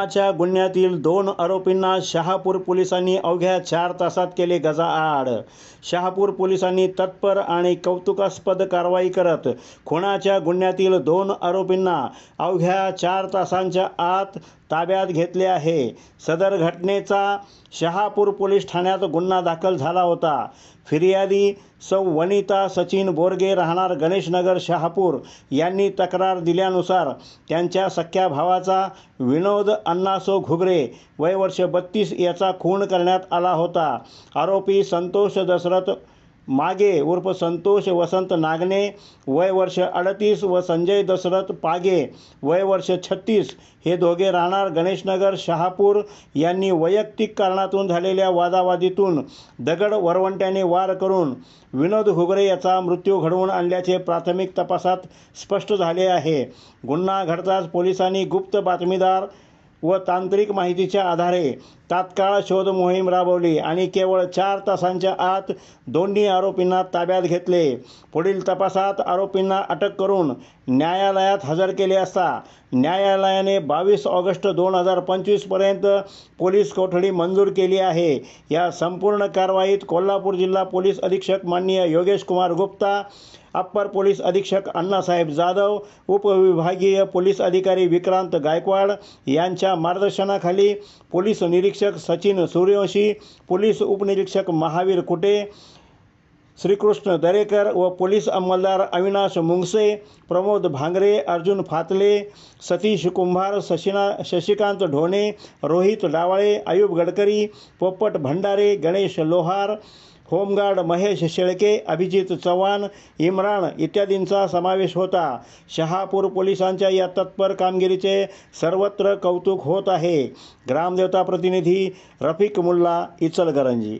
खुनाच्या गुन्ह्यातील दोन आरोपींना शहापूर पोलिसांनी अवघ्या चार तासात केले गजाआड. शहापूर पोलिसांनी तत्पर आणि कौतुकास्पद कारवाई करत खुनाच्या गुन्ह्यातील दोन आरोपींना अवघ्या चार तासांच्या आत ताब्यात घेतले आहे. सदर घटनेचा शहापूर पोलीस ठाण्यात गुन्हा दाखल झाला होता. फिर्यादी सौ वनिता सचिन बोरगे राहणार गणेशनगर शहापूर. यांनी तक्रार दिल्यानुसार त्यांच्या सख्या भावाचा विनोद अण्णासो घुगरे वय वर्ष बत्तीस याचा खून करण्यात आला होता. आरोपी संतोष दशरथ मागे उर्फ संतोष वसंत नागणे वय वर्ष अडतीस व संजय दशरथ पागे वय वर्ष छत्तीस हे दोघे राहणार गणेशनगर शहापूर. यांनी वैयक्तिक कारणातून झालेल्या वादावादीतून दगड वरवंट्याने वार करून विनोद घुगरे याचा मृत्यू घडवून आणल्याचे प्राथमिक तपासात स्पष्ट झाले आहे. गुन्हा घडताच पोलिसांनी गुप्त बातमीदार व तांत्रिक माहितीच्या आधारे तात्काळ शोध मोहीम राबवली आणि केवळ चार तासांच्या आत दोन्ही आरोपींना ताब्यात घेतले. पुढील तपासात आरोपींना अटक करून न्यायालयात हजर केले असता न्यायालयाने बावीस ऑगस्ट दोन हजार पंचवीसपर्यंत पोलीस कोठडी मंजूर केली आहे. या संपूर्ण कारवाईत कोल्हापूर जिल्हा पोलीस अधीक्षक माननीय योगेश कुमार गुप्ता अप्पर पोलीस अधीक्षक अण्णासाहेब जाधव उपविभागीय पोलीस अधिकारी विक्रांत गायकवाड यांच्या मार्गदर्शनाखाली पोलीस निरीक्षक सचिन सूर्यवंशी पोलीस उपनिरीक्षक महावीर कुटे श्रीकृष्ण दरेकर व पोलीस अंमलदार अविनाश मुंगसे प्रमोद भांगरे अर्जुन फातले सतीश कुंभार शशिना शशिकांत ढोणे रोहित डावाळे आयुब गडकरी पोपट भंडारे गणेश लोहार होमगार्ड महेश शेळके अभिजित चव्हाण इम्रान इत्यादींचा समावेश होता. शहापूर पोलिसांच्या या तत्पर कामगिरीचे सर्वत्र कौतुक होत आहे. ग्रामदेवता प्रतिनिधी रफिक मुल्ला इचलकरंजी.